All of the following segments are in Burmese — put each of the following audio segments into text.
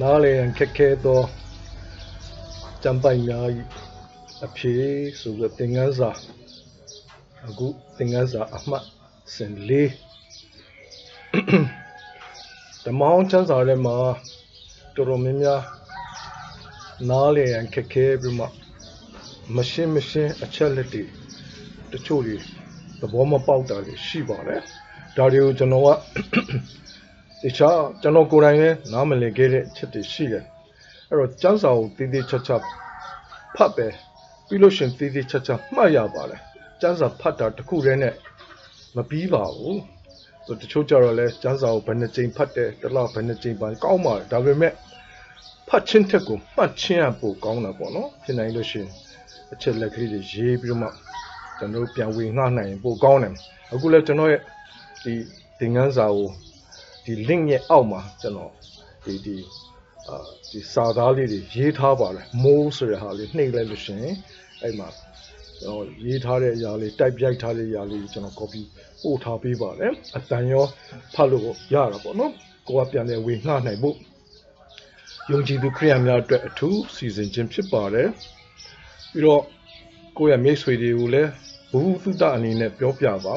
နားလေရန်ခက်ခဲသောကြံပိုင်များ၏အဖြေဆိုပြီးသင်ခန်းစာအခုသင်ခန်းစာအမှတ်စင်လေးဓမ္မအောင်ချမ်းစာထဲမှာတော်တော်များများနားလေရန်ခက်ခဲပြီးမှမရှင်းမရှင်းအချက်လက်တွေတချို့တွေသဘောမပေါက်တာတွေရှိပါတယ်ဒါတွေကိုကျွန်တော်က တခြားကျွန်တော်ကိုယ်တိုင်လည်းနားမလည်ခဲ့တဲ့အချက်တွေရှိတယ်အဲ့တော့ကျမ်းစာကိုတည်တည်ချာချာဖတ်ပဲပြီးလို့ရှရင်တည်တည်ချာချာမှတ်ရပါတယ်ကျမ်းစာဖတ်တာတစ်ခုတည်းနဲ့မပြီးပါဘူးဆိုတချို့ကြတော့လဲကျမ်းစာကိုဘယ်နှကြိမ်ဖတ်တယ်တစ်လဘယ်နှကြိမ်ပါကောင်းပါတယ်ဒါပေမဲ့ဖတ်ချင်းတက်ကိုမှတ်ချင်းရပို့ကောင်းတာပေါ့နော်ဖြစ်နိုင်လို့ရှရင်အချက်လက်ကလေးတွေရေးပြီးတော့မှကျွန်တော်တို့ပြန်ဝေငှနိုင်ရင်ပို့ကောင်းတယ်အခုလဲကျွန်တော်ရဲ့ဒီသင်ခန်းစာကို ဒီ link ရဲ့အောက်မှာကျွန်တော်ဒီဒီအာဒီစာသားလေးတွေရေးထားပါတယ်မိုးဆိုတဲ့ဟာလေးနှိပ်လိုက်လို့ရှရင်အဲ့မှာကျွန်တော်ရေးထားတဲ့အရာလေး type ရိုက်ထားတဲ့အရာလေးကျွန်တော် copy ပို့ထားပေးပါတယ်အတန်ရောဖတ်လို့ရတာပေါ့နော်ကိုကပြန်လဲဝေငှနိုင်ဖို့ယုံကြည်သူခရိယန်များအတွက်အထူးစီစဉ်ခြင်းဖြစ်ပါတယ်ပြီးတော့ကိုယ့်ရဲ့မိတ်ဆွေတွေကိုလည်းဘုဟုသုတအနေနဲ့ပြောပြပါ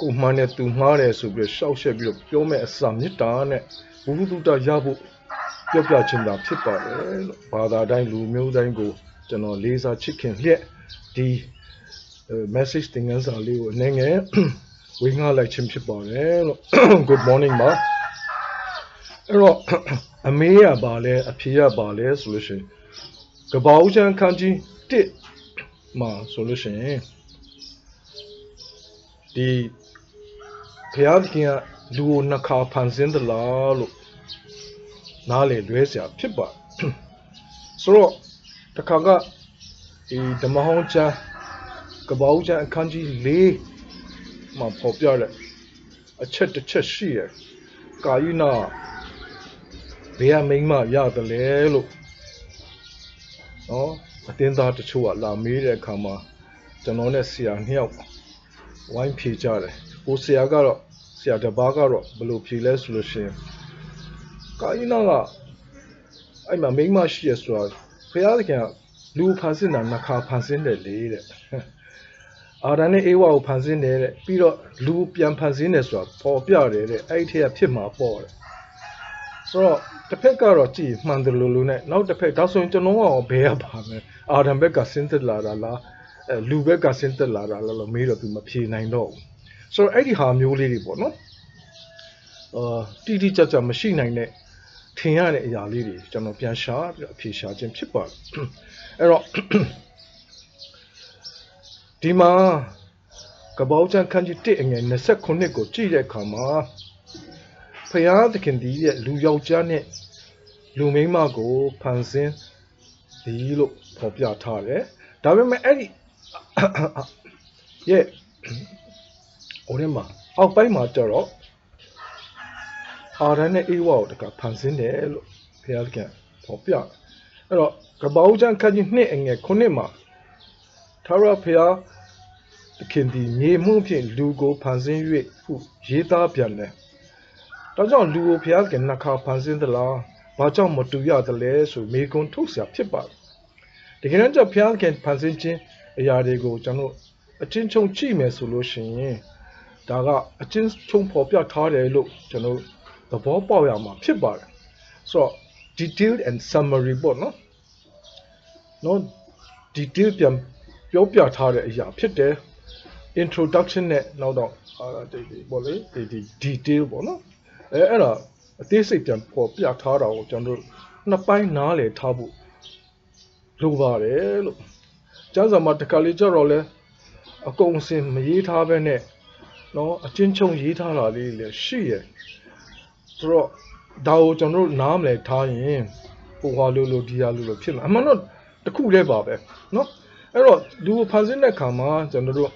ကိုမှန်းတဲ့သူမှားတယ်ဆိုပြီးရှောက်ရှက်ပြီးတော့ပြောမဲ့အစာမေတ္တာနဲ့ဘုဟုတုတ္တရဖို့ပြောပြချင်တာဖြစ်ပါတယ်လို့ဘာသာတိုင်းလူမျိုးတိုင်းကိုကျွန်တော်လေးစားချစ်ခင်လျက်ဒီ message တင်ငန်းစာလေးကိုအနေငယ်ဝေငှလိုက်ခြင်းဖြစ်ပါတယ်လို့ good morning ပါအဲ့တော့အမေရပါလဲအဖေရပါလဲဆိုလို့ရှိရင်ကပ္ပဦးချမ်းခန်းကြီး1မှာဆိုလို့ရှိရင်ဒီ ဘုရားသခင်ကလူကိုနှစ်ခါဖန်ဆင်းသလားလို့နားလေလွဲเสียဖြစ်ပါ ဆိုတော့တစ်ခါကဒီဓမ္မဟောင်းချမ်းကပ္ပဦးချမ်းအခန်းကြီး၄မှာပေါ်ပြတဲ့အချက်တစ်ချက်ရှိရယ်ကာယိနာဘယ်ကမိန်းမရတယ်လဲလို့နော်အတင်းသားတချို့ကလာမေးတဲ့အခါမှာကျွန်တော်နဲ့ဆရာနှစ်ယောက် ဝိုင်းဖြေကြတယ်ကိုဆရာကတော့ဆရာတစ်ပါးကတော့ဘယ်လိုဖြေလဲဆိုလို့ရှိရင်ကာယနာကအဲ့မှာမိန်းမရှိရဆိုတာဘုရားသခင်ကလူဖန်ဆင်းတာနှစ်ခါဖန်ဆင်းတယ်လေတဲ့အာဒန်နဲ့အေဝါကိုဖန်ဆင်းတယ်တဲ့ပြီးတော့လူပြန်ဖန်ဆင်းတယ်ဆိုတာပေါ်ပြတယ်တဲ့အဲ့ဒီထက်ကဖြစ်မှာပေါ့တဲ့ဆိုတော့တစ်ဖက်ကတော့ကြည်မှန်တယ်လို့လို့နဲ့နောက်တစ်ဖက်ဒါဆိုရင်ကျွန်တော်ကဘယ်ရပါမလဲအာဒန်ဘက်ကဆင်းသက်လာတာလားအဲ လူဘက်ကဆင်းသက်လာတာလားလို့မေးတော့သူမဖြေနိုင်တော့ဘူးဆိုတော့အဲ့ဒီဟာမျိုးလေးတွေပေါ့နော်အာတိတိကျကျမရှိနိုင်တဲ့ထင်ရတဲ့အရာလေးတွေကျွန်တော်ပြန်ရှာပြီးတော့အဖြေရှာခြင်းဖြစ်ပါတယ်အဲ့တော့ဒီမှာကပောက်ချန်ခန်းကြီး1အငယ်29ကိုကြည့်တဲ့အခါမှာဖယားသခင်ဒီရဲ့လူယောက်ျားနဲ့လူမိန်းမကိုဖန်ဆင်းဒီလို့ဖော်ပြထားတယ်ဒါပေမဲ့အဲ့ဒီ ရဲ့ ဟိုထဲမှာအောက်ပိုင်းမှာကျတော့အာရန်နဲ့အေဝါကိုတကဖန်ဆင်းတယ်လို့ဘုရားသခင်ပေါ်ပြတယ်အဲ့တော့ကပ္ပဦးချန်ခန်းကြီးနှစ်အငယ်ခုနှစ်မှာသာရဘုရားသခင်ဒီမြေမှုဖြင့်လူကိုဖန်ဆင်း၍ဟုရေးသားပြန်တယ်ဒါကြောင့်လူကိုဘုရားသခင်နှစ်ခါဖန်ဆင်းသလားဘာကြောင့်မတူရသလဲဆိုမေကွန်းထုတ်เสียဖြစ်ပါတယ်တကယ်တမ်းကျဘုရားသခင်ဖန်ဆင်းခြင်း အရာတွေကိုကျွန်တော်အချင်းချင်းကြည့်မယ်ဆိုလို့ရှိရင်ဒါကအချင်းချုံဖော်ပြထားတယ်လို့ကျွန်တော်သဘောပေါက်ရမှာဖြစ်ပါတယ်ဆိုတော့ detailed and summary ပေါ့နော်နော် detail ပြန်ပြောပြထားတဲ့အရာဖြစ်တယ် introduction နဲ့နောက်တော့အာဒီဒီပေါ့လေဒီဒီ detail ပေါ့နော်အဲအဲ့ဒါအသေးစိတ်ပြန်ပေါ်ပြထားတာကိုကျွန်တော်တို့နှစ်ပိုင်းနားလည်ထားဖို့လိုပါတယ်လို့ ကျမ်းစာမှာတစ်ခါလေကြတော့လဲအကုန်အစင်မရေးထားဘဲနဲ့နော်အချင်းချုံရေးထားတာလေးလည်းရှိရယ်ဆိုတော့ဒါကိုကျွန်တော်တို့နားမလဲထားရင်ဟိုဟာလို့လို့ဒီဟာလို့လို့ဖြစ်မှာအမှန်တော့တစ်ခုတည်းပါပဲနော်အဲ့တော့လူကိုဖန်ဆင်းတဲ့ခါမှာကျွန်တော်တို့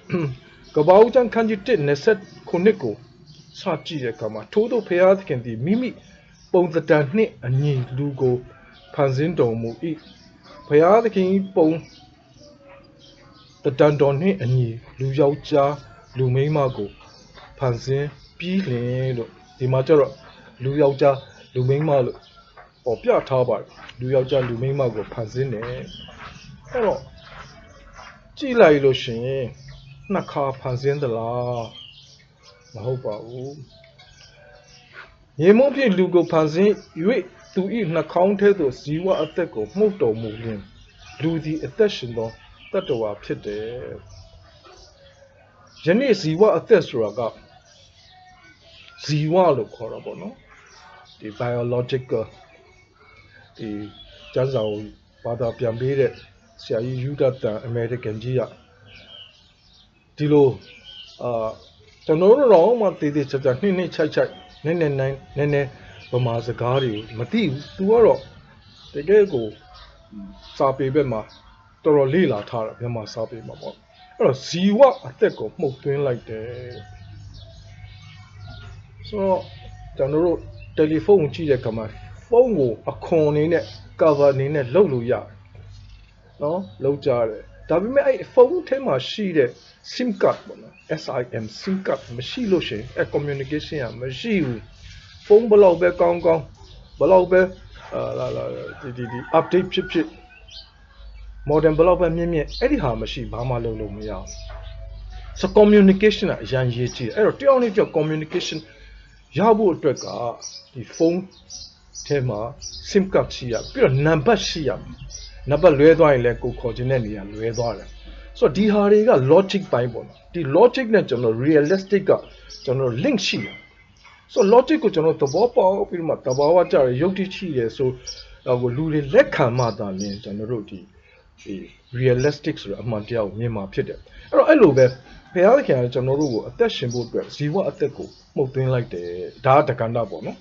ကပ္ပဦးချန်ခန်းကြီး1 20ခုနှစ်ကိုစကြည့်တဲ့အခါမှာထိုးတို့ဖရာသခင်ဒီမိမိပုံသဏ္ဍာန်နှင့်အညီလူကိုဖန်ဆင်းတော်မူ၏ဖရာသခင်၏ပုံ သဏ္ဍာန်တော်နှင့်အညီလူယောက်ျားလူမိန်းမကိုဖန်ဆင်းပြီးလင်လို့ဒီမှာကျတော့လူယောက်ျားလူမိန်းမလို့ပေါ်ပြထားပါတယ်လူယောက်ျားလူမိန်းမကိုဖန်ဆင်းတယ်အဲ့တော့ကြည့်လိုက်လို့ရှိရင်နှစ်ခါဖန်ဆင်းသလားမဟုတ်ပါဘူးမြေမုံဖြစ်လူကိုဖန်ဆင်း၍သူ၏နှာခေါင်းထဲသို့ဇီဝအသက်ကိုမှုတ်တော်မူလျင်လူသည်အသက်ရှင်သော တတ္တဝါဖြစ်တယ်ယနေ့ဇီဝအသက်ဆိုတာကဇီဝလို့ခေါ်တာပေါ့နော်ဒီ biological ဒီကျန်းစာကိုဘာသာပြန်ပေးတဲ့ဆရာကြီးယူဒတန်အမေရိကန်ကြီးကဒီလိုအာကျွန်တော်တို့တော့မှတည်တည်ချာချာနှိမ့်နှိမ့်ချိုက်ချိုက်နည်းနည်းနည်းနည်းနည်းဗမာစကားတွေမသိဘူး तू ကတော့တကယ်ကိုစာပေဘက်မှာ တော်တော်လေးလာထားတာမြန်မာစာပေမှာပေါ့အဲ့တော့ဇီဝအသက်ကိုမှုတ်သွင်းလိုက်တယ်ဆိုတော့ကျွန်တော်တို့တယ်လီဖုန်းကိုကြည့်တဲ့အခါမှာဖုန်းကိုအခွန်အနေနဲ့ cover အနေနဲ့လုပ်လို့ရတယ်နော်လုပ်ကြတယ်ဒါပေမဲ့အဲ့ဖုန်းထဲမှာရှိတဲ့ SIM card ပေါ့နော် SIM SIM card မရှိလို့ရှိရင်အဲ့ communication ကမရှိဘူးဖုန်းဘယ်လောက်ပဲကောင်းကောင်းဘယ်လောက်ပဲအာလာလာဒီဒီဒီ update ဖြစ်ဖြစ် modern ဘယ်လောက်ပဲမြင့်မြင့်အဲ့ဒီဟာမရှိဘာမှလုပ်လို့မရဘူးဆို communication ကအရန်ရေးကြည့်တယ်အဲ့တော့တယောက်နဲ့တယောက် communication ရဖို့အတွက်ကဒီဖုန်းထဲမှာ SIM card ရှိရပြီးတော့ number ရှိရနံပါတ်လွဲသွားရင်လည်းကိုခေါ်ခြင်းတဲ့နေရာလွဲသွားတယ်ဆိုတော့ဒီဟာတွေက logic ပိုင်းပေါ့နော်ဒီ logic နဲ့ကျွန်တော် realistic ကကျွန်တော် link ရှိတယ်ဆိုတော့ logic ကိုကျွန်တော်သဘောပေါက်ပြီးတော့မှသဘောဝကြရရုပ်တိရှိတယ်ဆိုတော့ကိုလူတွေလက်ခံမှသာလင်းကျွန်တော်တို့ဒီဒီ realistic ဆိုတဲ့အမှန်တရားကိုမြင်မှာဖြစ်တယ်အဲ့တော့အဲ့လိုပဲဘုရားသခင်ကကျွန်တော်တို့ကိုအသက်ရှင်ဖို့အတွက်ဇီဝအသက်ကိုမှုတ်သွင်းလိုက်တယ်ဒါကတက္ကန္တပေါ့နော်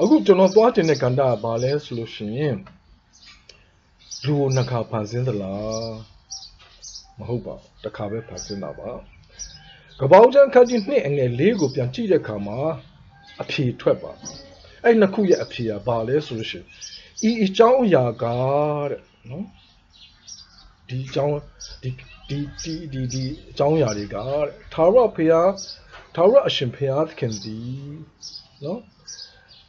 အခုကျွန်တော်သွားခြင်းတဲ့ကန္တကဘာလဲဆိုလို့ရှိရင်လူကိုနှစ်ခါဖန်ဆင်းသလားမဟုတ်ပါဘူးတစ်ခါပဲဖန်ဆင်းတာပါကပောက်ချန်ခတ်ကြီးနှစ်အငယ်လေးကိုပြန်ကြည့်တဲ့အခါမှာအဖြေထွက်ပါအဲ့နှစ်ခုရဲ့အဖြေကဘာလဲဆိုလို့ရှိရင်ဤအကြောင်းအရာကတဲ့နော် ဒီအကြောင်းဒီဒီဒီဒီဒီအကြောင်းအရာတွေကတဲ့သာရဖျားသာရအရှင်ဖျားသခင်ဒီနော်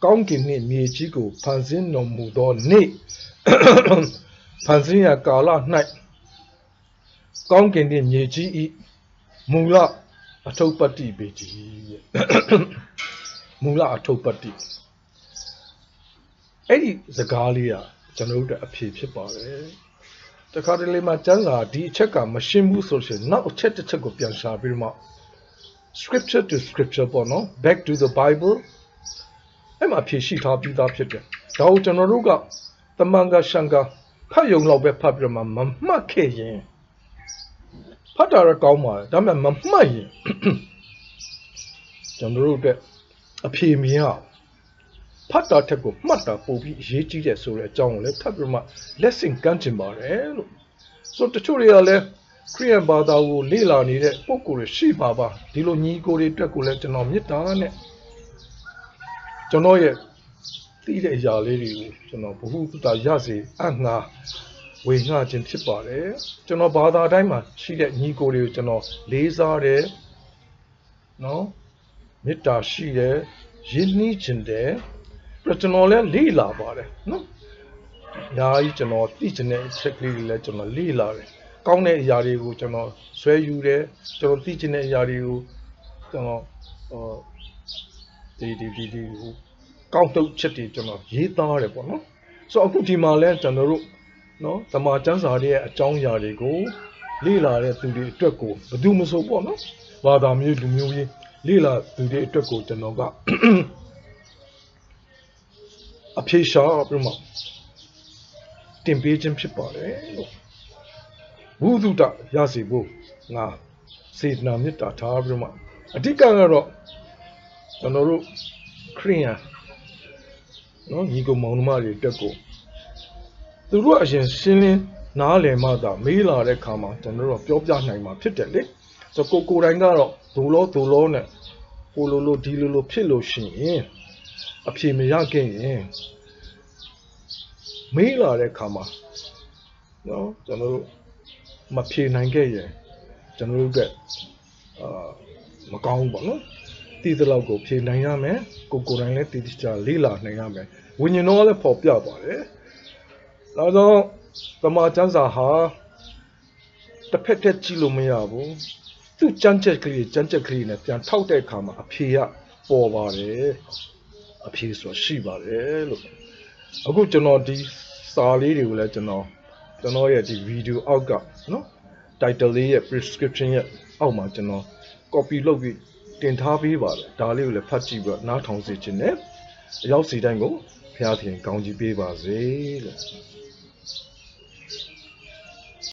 ကောင်းကင်နှင့်မြေကြီးကိုဖန်ဆင်းတော်မူသောနေ့ဖန်ဆင်းရာကာလ၌ကောင်းကင်နှင့်မြေကြီးဤမူလအထုပ်ပတ္တိပေကြီးတဲ့မူလအထုပ်ပတ္တိအဲ့ဒီစကားလေးကကျွန်တော်တို့အတွက်အဖြေဖြစ်ပါတယ် တခါတလေမှကျမ်းစာဒီအချက်ကမရှင်းဘူးဆိုရှင်နောက်အချက်တစ်ချက်ကိုပြန်ရှာပြီးတော့မှ scripture to scripture ပေါ့နော် back to the bible အဲ့မှာဖြေရှိထားပြီးသားဖြစ်တယ်ဒါကိုကျွန်တော်တို့ကတမန်ကရှန်ကဖတ်ယုံလောက်ပဲဖတ်ပြီးတော့မှမမှတ်ခဲ့ရင်ဖတ်တာရကောင်းပါတယ်ဒါပေမဲ့မမှတ်ရင်ကျွန်တော်တို့အတွက်အဖြေမရဘူး ဖတ်တာထက်ကိုမှတ်တာပို့ပြီးအရေးကြီးတယ်ဆိုတဲ့အကြောင်းကိုလည်းထပ်ပြီးမှ lesson ကမ်းချင်ပါတယ်လို့ဆိုတချို့တွေကလည်းခရိယန်ဘာသာကိုလေ့လာနေတဲ့ပုံကိုယ်တွေရှိပါပါဒီလိုညီကိုတွေအတွက်ကိုလည်းကျွန်တော်မေတ္တာနဲ့ကျွန်တော်ရဲ့သိတဲ့အရာလေးတွေကိုကျွန်တော်ဘ ഹു တုတရစေအငှာဝေငှခြင်းဖြစ်ပါတယ်ကျွန်တော်ဘာသာတိုင်းမှာရှိတဲ့ညီကိုတွေကိုကျွန်တော်လေးစားတယ်နော်မေတ္တာရှိတယ်ရင်းနှီးခြင်းတယ်ပြီး တော့ကျွန်တော်လည်းလေ့လာပါတယ်နော်အများကြီးကျွန်တော်သိချင်တဲ့အချက်ကလေးတွေလည်းကျွန်တော်လေ့လာတယ်ကောင်းတဲ့အရာတွေကိုကျွန်တော်ဆွဲယူတယ်ကျွန်တော်သိချင်တဲ့အရာတွေကိုကျွန်တော်ဟောဒီဒီဒီဒီဟိုကောင်းတုတ်ချက်တွေကျွန်တော်ရေးသားတယ်ပေါ့နော်ဆိုတော့အခုဒီမှာလဲကျွန်တော်တို့နော်တမာကျမ်းစာတွေရဲ့အကြောင်းအရာတွေကိုလေ့လာတဲ့သူတွေအတွက်ကိုဘယ်သူမဆိုပေါ့နော်ဘာသာမျိုးလူမျိုးကြီးလေ့လာသူတွေအတွက်ကိုကျွန်တော်က အဖြေရှာပြီးမှတင်ပေးခြင်းဖြစ်ပါတယ်လို့ဘုဒ္ဓတရစီဖို့ငါစေတနာမေတ္တာထားပြီးမှအဓိကကတော့ကျွန်တော်တို့ခရိယန်နော်ညီကောင်မောင်နှမတွေတက်ကိုသူတို့အရင်ရှင်းလင်းနားလည်မှသာမေးလာတဲ့ခါမှာကျွန်တော်တို့ပြောပြနိုင်မှာဖြစ်တယ်လေဆိုကိုကိုတိုင်းကတော့ဒူလောဒူလောနဲ့ကိုလိုလိုဒီလိုလိုဖြစ်လို့ရှိရင် အဖြေမရခဲ့ရင်မေးလာတဲ့ခါမှာနော်ကျွန်တော်တို့မဖြေနိုင်ခဲ့ရင်ကျွန်တော်တို့ကအာမကောင်းဘူးပေါ့နော်တည်သလောက်ကိုဖြေနိုင်ရမယ်ကိုကိုယ်တိုင်လည်းတည်တည်ချာလေးလာနိုင်ရမယ်ဝိညာဉ်တော်ကလည်းပေါ်ပြပါတယ်ဒါကြောင့်တမန်ကျမ်းစာဟာတစ်ဖက်တည်းကြည့်လို့မရဘူးသူကြမ်းကြက်ကလေးကြမ်းကြက်ကလေးနဲ့ပြန်ထောက်တဲ့အခါမှာအဖြေကပေါ်ပါတယ် အဖြေဆိုရှိပါတယ်လို့အခုကျွန်တော်ဒီစာလေးတွေကိုလည်းကျွန်တော်ကျွန်တော်ရဲ့ဒီဗီဒီယိုအောက်ကနော် title လေးရဲ့ prescription ရဲ့အောက်မှာကျွန်တော် copy လုပ်ပြီးတင်ထားပေးပါတယ်ဒါလေးကိုလည်းဖတ်ကြည့်ပြီးတော့နားထောင်စေချင်တယ်အရောက်စီတိုင်းကိုဖျားသခင်ကောင်းကြီးပေးပါစေလို့